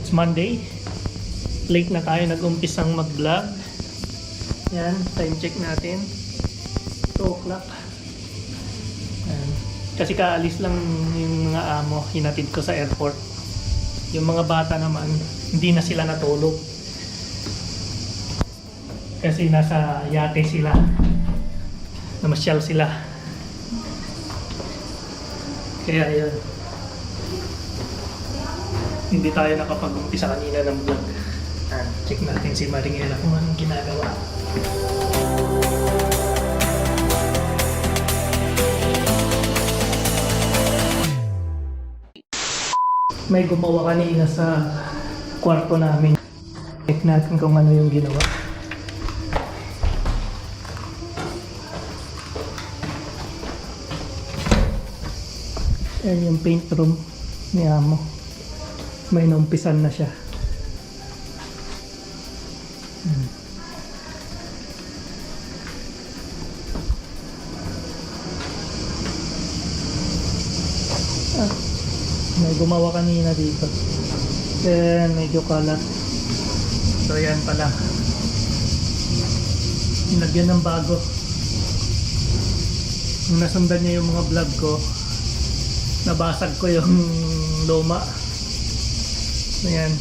It's Monday. Late na tayo nag-umpisang mag-vlog. Yan, time check natin. 2 o'clock. Kasi kaalis lang yung mga amo, hinatid ko sa airport. Yung mga bata naman, hindi na sila natulog. Kasi nasa yate sila. Namasyal sila. Kaya yun. Hindi tayo nakapag-umpisa kanina ng vlog. Ah, check natin si Maringela kung anong ginagawa. May gumawa kanina sa kwarto namin. Check natin kung ano yung ginawa. Yan yung paint room ni Amo. May naumpisan na siya. Hmm. Ah, may gumawa kanina dito. Then, medyo kalat. So, yan pala. Nilagyan ng bago. Nung nasundan niya yung mga vlog ko, nabasag ko yung luma. Ayan.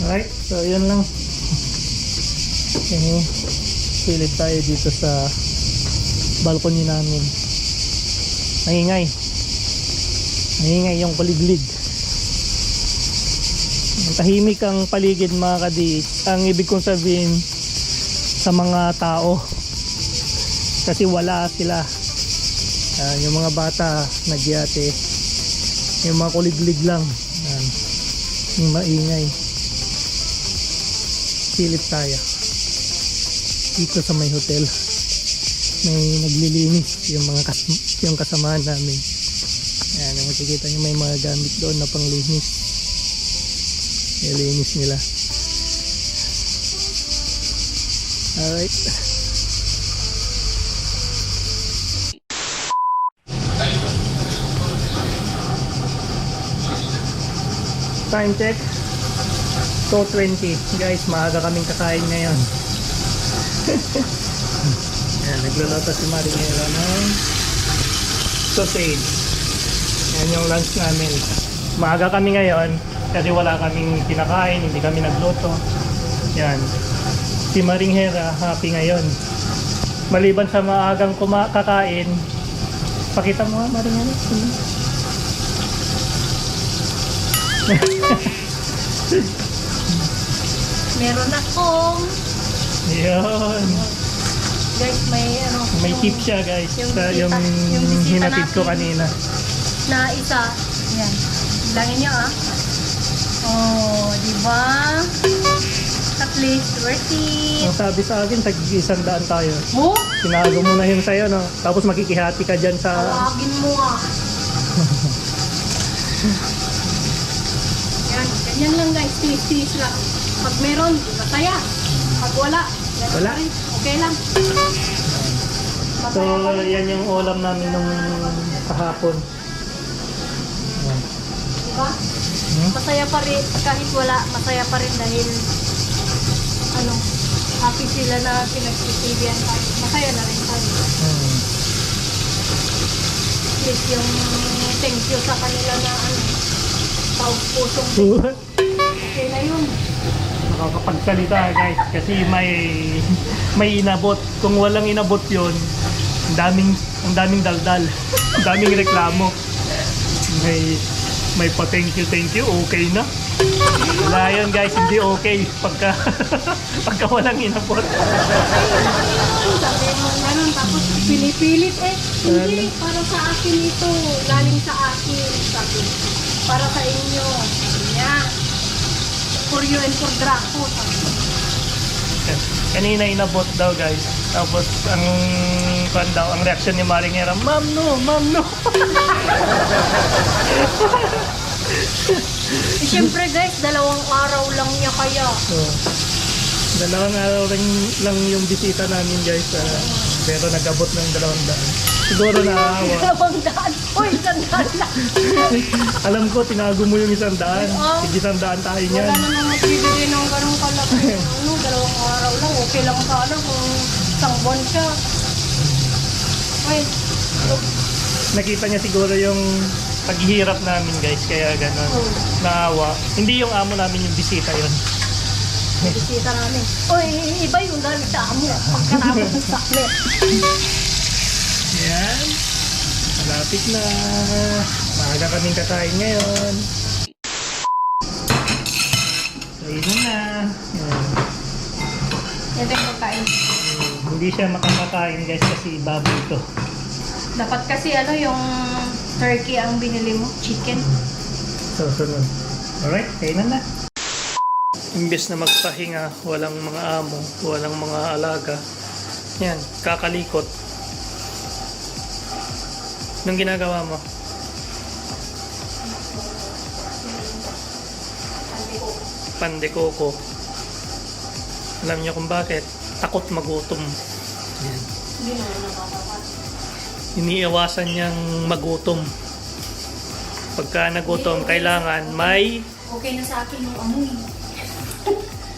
Alright, so yun lang. Okay. Silid tayo dito sa balcony namin. Maingay. Maingay yung paliglig. Tahimik ang paligid mga kadi. Ang ibig kong sabihin sa mga tao. Kasi wala sila. Yan, yung mga bata nagyate. Yung mga kuliglig lang. Yung maingay. Silip tayo. Dito sa may hotel. May naglilinis yung mga kas yung kasamahan namin. Yan, ang makikita nyo may mga gamit doon na panglinis. Nilinis nila. Alright. Time check. 2.20. Guys, maaga kaming kakain ngayon. Yan, nagluluto si Marinela ng sausage. Yan yung lunch namin. Maaga kami ngayon kasi wala kaming kinakain, hindi kami nagluto. Yan. Si Maringhera, happy ngayon. Maliban sa maagang kakain, pakita mo nga Maringhera. Meron akong, Yun. guys, may ano, May yung tip siya guys. yung sa yung, yung hinatid ko kanina. na isa. Yan. Bilangin nyo ah. Oh, di ba? At least worth it. Ang sabi sa akin, tag isang daan tayo. Mo? Sinago mo na yun sa'yo, no? Tapos makikihati ka dyan sa... Tawagin mo ah. Yan, lang guys. Tiis-tiis lang. Pag meron, masaya. Pag wala, Wala. rin. Okay lang. So, Masaya pa rin. yan yung ulam namin nung kahapon. Yan. Diba? Hmm? Masaya pa rin, kahit wala, masaya pa rin dahil ano, happy sila na pinagtitibihan tayo. Masaya na rin tayo. Hmm. At least yung thank you sa kanila na ano, taos pusong okay na yun. Nakakapagsalita guys kasi may may inabot. Kung walang inabot yon ang daming ang daming daldal. ang daming reklamo. May may pa thank you thank you okay na. Wala yan guys, hindi okay pagka pagka walang inabot. Sabi mo ganun, tapos pinipilit eh. Hindi, para sa akin ito. Galing sa akin. Sabi, para sa inyo. Yan. For you and for Draco. Kanina inabot daw guys. Tapos ang kan daw, ang reaction ni Maring Hera, Ma'am no, ma'am no. Eh, Siyempre guys, dalawang araw lang niya kaya. So, dalawang araw rin lang yung bisita namin guys. ah, pero nag-abot ng dalawang daan. Siguro naawa. Dalawang daan. Uy, na. Alam ko, tinago mo yung isang daan. Oo. Sige, isang daan tayo Wala niyan. naman magbibigay ng ganong kalaki. ano, dalawang araw lang. Okay lang sana kung isang buwan siya. Uy, Nakita niya siguro yung paghihirap namin guys, kaya ganun. Oo. Naawa. Hindi yung amo namin yung bisita yon. bisita namin. Uy, iba yung dahil sa amo. Pagkatapos ng saklit. Yan. Malapit na. Maaga kaming kakain ngayon. Kainin na. Yan. Yan din pagkain. Hindi siya makakakain guys kasi baboy to. Dapat kasi ano yung turkey ang binili mo, chicken. So, sunod. Alright, kainan na. Imbes na magpahinga, walang mga amo, walang mga alaga. Yan, kakalikot. Anong ginagawa mo? Pandekoko. Alam niyo kung bakit? Takot magutom. Yan. Iniiwasan niyang magutom. Pagka nagutom, kailangan may Okay na sa akin yung amoy.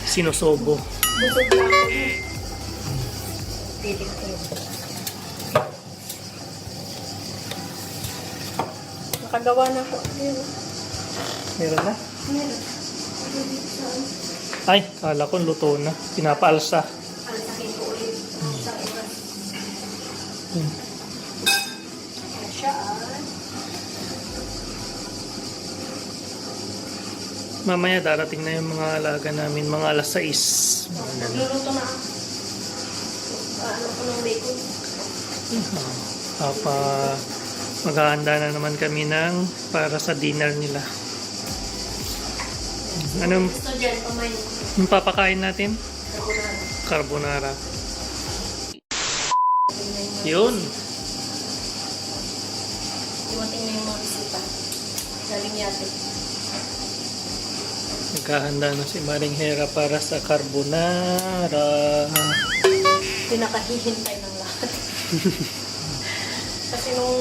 sinusobo. Busog na ako. Titik ko. Nakagawa na. Ayun. Meron na? Meron. Ay, kala ko luto na. Pinapaalsa. Alsakin ko ulit. Sa oras. Hmm. Ah. Mamaya darating na yung mga alaga namin, mga alas 6. Mga ganun. Nagluluto na ako. Ano ko ng bacon. Ah, Papa, maghahanda na naman kami ng para sa dinner nila. Anong dyan, pamain. yung papakain natin? Carbonara. Carbonara. Yun. Dumating na yung mga bisita. Galing yate. Naghahanda na si Maring Hera para sa carbonara. Pinakahihintay ng lahat. Kasi nung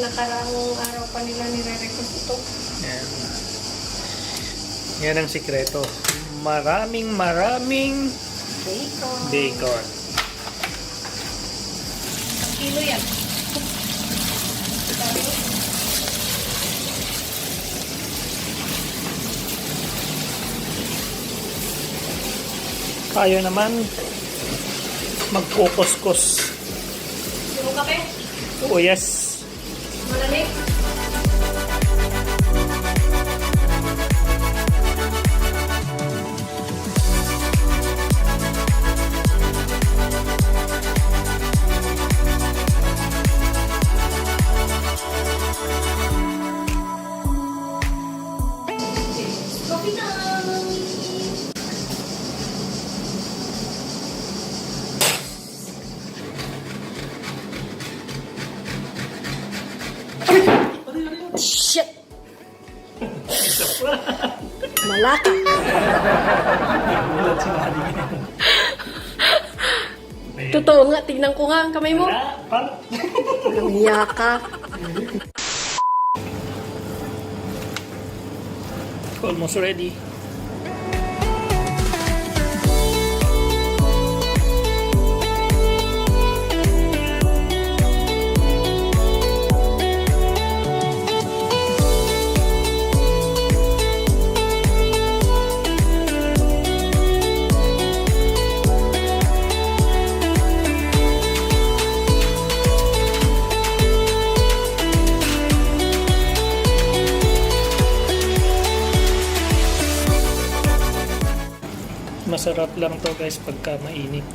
nakaraang araw pa nila nire-request ito. Yan. Yan ang sikreto. Maraming maraming Bacon. bacon. Kilo yan. Tayo naman magkukuskus. Yung kape, Oh yes. malamig. Shit! Malaka. Totoo nga, tignan ko nga ang kamay mo. Umiyak ka. Almost ready. Lang to guys pagka mainit.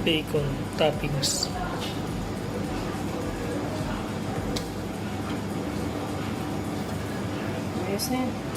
Bacon toppings. Ayos na yan.